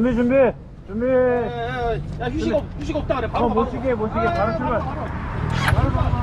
준비 준비 준비. 야, 휴식 없, 휴식 없다 그래. 어, 못 쉬게 못 쉬게. 바로 출발 바로 바로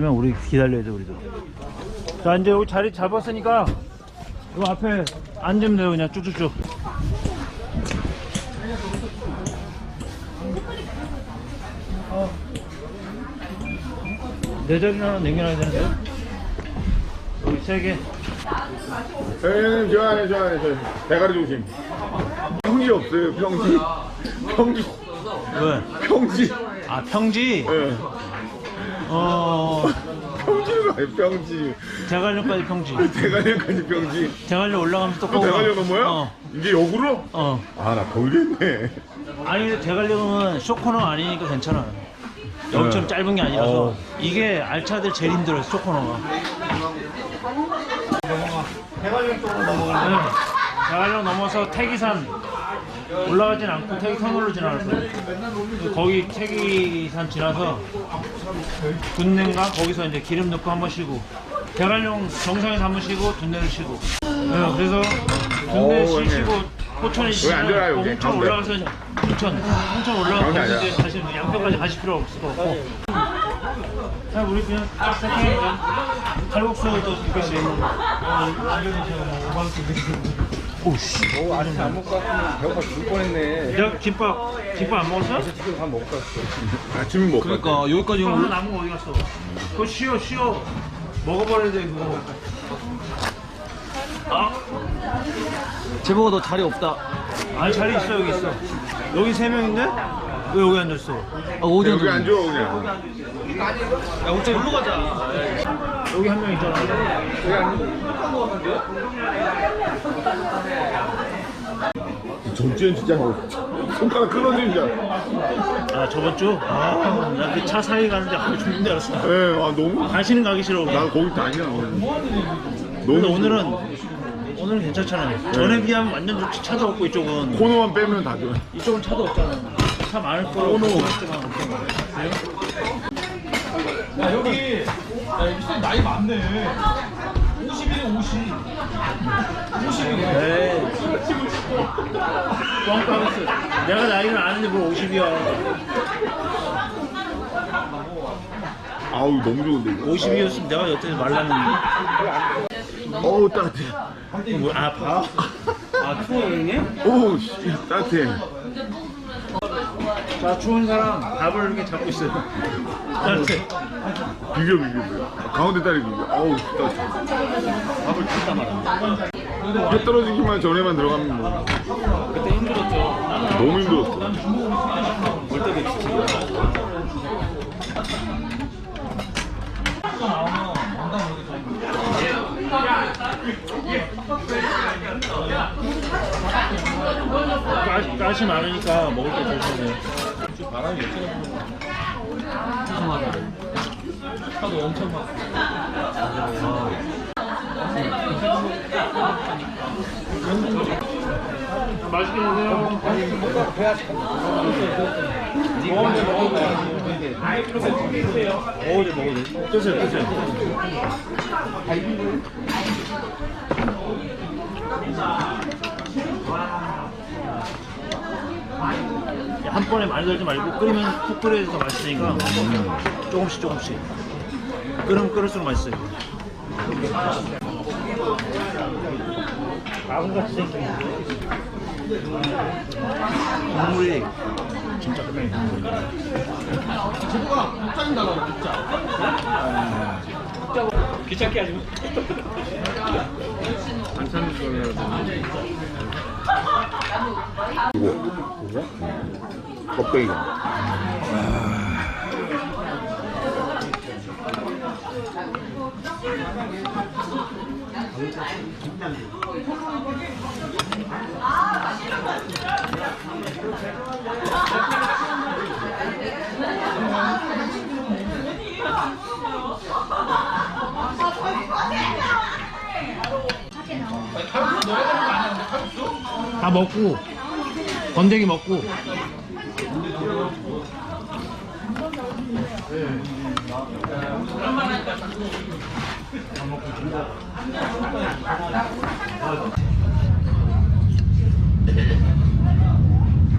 있으면 우리 기다려야 돼 우리도. 자 이제 여기 자리 잡았으니까 요 앞에 앉으면 돼요 그냥. 쭉쭉쭉. 내 자리는 하나 남겨놔야 되는데. 여기 세개. 형님 저 안에 저 대가리 조심. 평지 없어요 평지. 평지. 왜? 평지. 아 평지? 예 어. 평지가 아니에요 평지. 대관령까지 평지. 대가리까지 평지. 대관령 올라가면서 또 대가리 넘어요? 어, 이게 역으로? 어. 아나 걸겠네. 아니 근데 대관령은 쇼코너가 아니니까 괜찮아 여기처럼 네. 짧은 게 아니라서. 어. 이게 알차들 제일 힘들어요 쇼코너가. 대관령 쪽으로 넘어가면 대관령 넘어서 태기산 올라가진 않고 태기 터널로 지나갔어요 거기 태기산 지나서 둔내인가 거기서 이제 기름 넣고 한 번 쉬고 대관령 정상에서 한 번 쉬고 둔내를 쉬고 네, 그래서 둔내 오, 쉬- 형님. 쉬고 포천에 여기. 홍천 가운데. 올라가서 홍천 홍천 올라가서 가운데. 이제 다시 양평까지 가실 필요 없을 것 같고 자 우리 그냥 딱 세팅해 칼국수도 두 개씩 오 씨 오, 아직 안 먹고 왔으면 배고파 죽을 뻔했네. 내가 김밥 김밥 안 먹었어? 지금 밥 먹고 왔어. 아침에 먹고 그러니까 여기까지 김밥 하나 남은 거 어디 갔어? 그거 쉬어 쉬어 먹어버려야 돼 그거 아 제보가 너 자리 없다. 아니 자리 있어 여기 있어 여기 세 명인데 왜 여기 앉았어? 아, 어디 여기 앉아? 앉아 그냥 야, 우리 일로 가자. 여기 한 명 있잖아 전주엔 진짜 손가락 끊어지는 줄 알아 아 저번 주? 아나 그 차 사이 가는데 하루 죽는 줄 알았어. 예, 아 너무 다시는 가기 싫어. 나 거기 다니냐 근데 너무 오늘은 오늘은 괜찮잖아요. 전에 비하면 완전 좋지. 차도 없고 이쪽은. 코너만 빼면 다 들어 이쪽은 차도 없잖아. 차 많을 거라고 어머. 생각할 때만 없던 거야 야, 여기. 야, 여기 쌤 나이 많네. 50이네, 50. 50이네. 에이 뻥뻥했어 내가 나이를 아는데 뭘 50이야 아우 너무 좋은데 이거 50이었으면 내가 여태 말랐는데 어우 따뜻해 뭐, 아 봐? 아 추워 형님? 오우 씨 따뜻해 자 추운 사람 밥을 이렇게 잡고 있어요. 비벼 비벼 비벼. 가운데 다리 비벼. 어우 따뜻해 밥을 뜯다 말아 해 떨어지기만 전에만 들어가면 뭐. 그때 힘들었죠. 너무 힘들었어. 올 때도 지치고 가시, 가시 많으니까 먹을 때 조심해 바람이 엄청 죄송하다. 차도 엄청 막. 맛있게 드세요. 먹어도 먹어도 드세요 드세요 한 번에 많이 들지 말고 끓이면 푹 끓여서 맛있으니까 조금씩 조금씩. 끓으면 끓을수록 맛있어요 아군같이 생긴 국물이 진짜 끝나요 제보가 짜증나다, 진짜. 귀찮게 하지 마 반찬 거라도 이거 껍데기가 다 먹고 건더기 먹고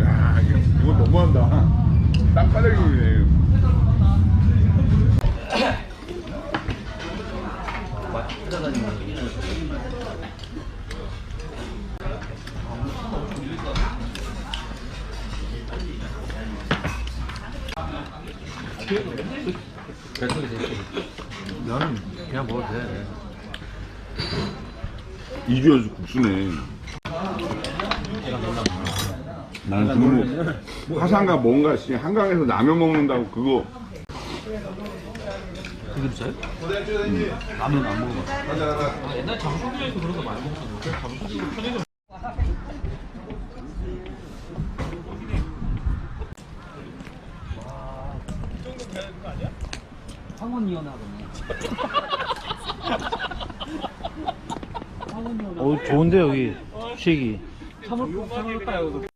야 이거, 이거 너무한다 땅바닥이네 나는 그냥 먹어도 돼. 이주연수 국수네. 나는 그거 뭐 화산가 뭔가 씨 한강에서 라면 먹는다고 그거 그게 비싸요? 라면 안 먹어봤어. 옛날 장소비에서 그런 거 많이 먹었는데 장소비 편의점 어, 좋은데, 여기, 식이. 참을 참을까요?